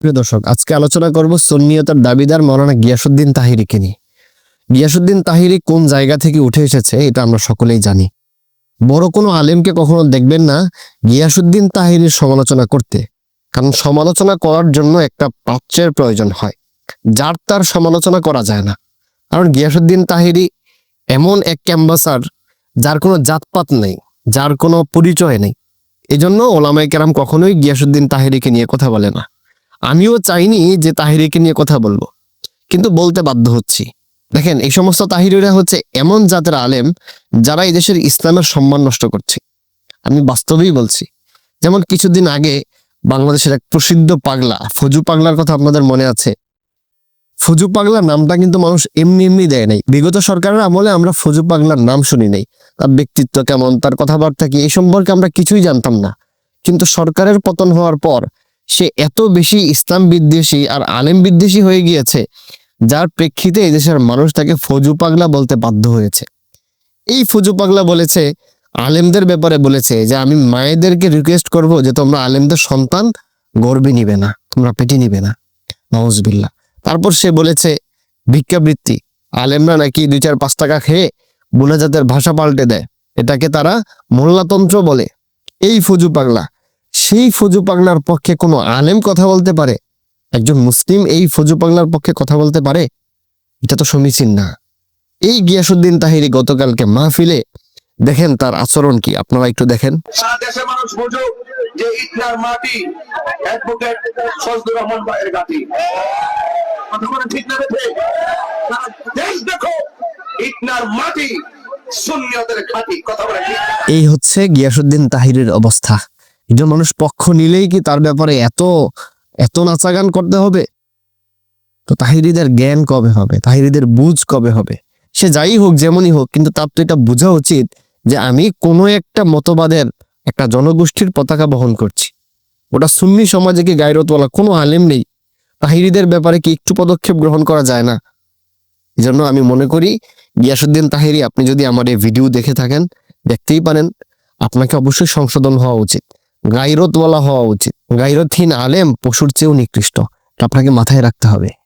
প্রিয় দর্শক, আজকে আলোচনা করব সুন্নিয়তার দাবিদার মৌলানা গিয়াসুদ্দিন তাহিরিকে নিয়ে। গিয়াসুদ্দিন তাহিরি কোন জায়গা থেকে উঠে এসেছে, এটা আমরা সকলেই জানি। বড় কোনো আলেমকে কখনো দেখবেন না গিয়াসুদ্দিন তাহিরির সমালোচনা করতে। কারণ সমালোচনা করার জন্য একটা পাত্রের প্রয়োজন হয়, যার তার সমালোচনা করা যায় না। কারণ গিয়াসুদ্দিন তাহিরি এমন এক ক্যাম্বাসার, যার কোনো জাতপাত নেই, যার কোনো পরিচয় নেই। এজন্য ওলামাই কেরাম কখনোই গিয়াসুদ্দিন তাহিরিকে নিয়ে কথা বলে না। আমিও চাইনি যে তাহিরিকে নিয়ে কথা বলব, কিন্তু বলতে বাধ্য হচ্ছি। দেখেন, এই সমস্ত তাহিরিরা হচ্ছে এমন জাতের আলেম যারা এই দেশের ইসলামের সম্মান নষ্ট করছে। আমি বাস্তবেই বলছি, যেমন কিছুদিন আগে বাংলাদেশের এক প্রসিদ্ধ পাগলা, ফজু পাগলার কথা আপনাদের মনে আছে? ফজু পাগলার নামটা কিন্তু মানুষ এমনি এমনি দেয় নাই। বিগত সরকারের আমলে আমরা ফজু পাগলার নাম শুনি নাই। তার ব্যক্তিত্ব কেমন, তার কথাবার্তা কি, এই সম্পর্কে আমরা কিছুই জানতাম না। কিন্তু সরকারের পতন হওয়ার পর সে এত বেশি ইসলাম বিদ্বেষী আর আলেম বিদ্বেষী হয়ে গিয়েছে, যার প্রেক্ষিতে এই দেশের মানুষ তাকে ফজু পাগলা বলতে বাধ্য হয়েছে। এই ফজু পাগলা বলেছে, আলেমদের ব্যাপারে বলেছে যে আমি মায়েদেরকে রিকোয়েস্ট করব যে তোমরা আলেমদের সন্তান গর্বে নিবে না, তোমরা পেটে নিবে না। নওয়াজবিল্লা তারপর সে বলেছে, ভিক্ষাবৃত্তি, আলেমরা নাকি দুই চার পাঁচ টাকা খেয়ে বুনাজাতের ভাষা পাল্টে দেয়, এটাকে তারা মোল্লাতন্ত্র বলে। এই ফজু পাগলা সেই ফজু পাগলার পক্ষে কোনো আলেম কথা বলতে পারে? একজন মুসলিম এই ফজু পাগলার পক্ষে কথা বলতে পারে? এটা তো সমীচীন না। এই গিয়াসুদ্দিন তাহিরি গতকালকে মাহফিলে দেখেন তার আচরণ কি। আপনারা একটু দেখেন। সারা মানুষ বুঝুক যে ইটনার মাটি অ্যাডভোকেট সজদুর রহমান ভাইয়ের গাটি কথা ঠিক না বেঠে? দেশ দেখো ইটনার মাটি শূন্যদের ঘাটি কথা বলে এই হচ্ছে গিয়াসুদ্দিন তাহিরের অবস্থা। একজন মানুষ পক্ষ নিলেই কি তার ব্যাপারে এত এত নাচাগান করতে হবে? তো তাহিরিদের জ্ঞান কবে হবে? তাহিরিদের বুঝ কবে হবে? সে যাই হোক, যেমনই হোক, কিন্তু তার তো এটা বোঝা উচিত যে আমি কোনো একটা মতবাদের একটা জনগোষ্ঠীর পতাকা বহন করছি। ওটা সুন্নি সমাজে কি গায়রতওয়ালা কোনো আলেম নেই? তাহিরিদের ব্যাপারে কি একটু পদক্ষেপ গ্রহণ করা যায় না? এই জন্য আমি মনে করি গিয়াসুদ্দিন তাহিরি, আপনি যদি আমার এই ভিডিও দেখে থাকেন, দেখতেই পারেন, আপনাকে অবশ্যই সংশোধন হওয়া উচিত। গাইরতওয়ালা হওয়া উচিত। গাইরতহীন আলেম পশুর চেয়েও নিকৃষ্ট। আপনাকে মাথায় রাখতে হবে।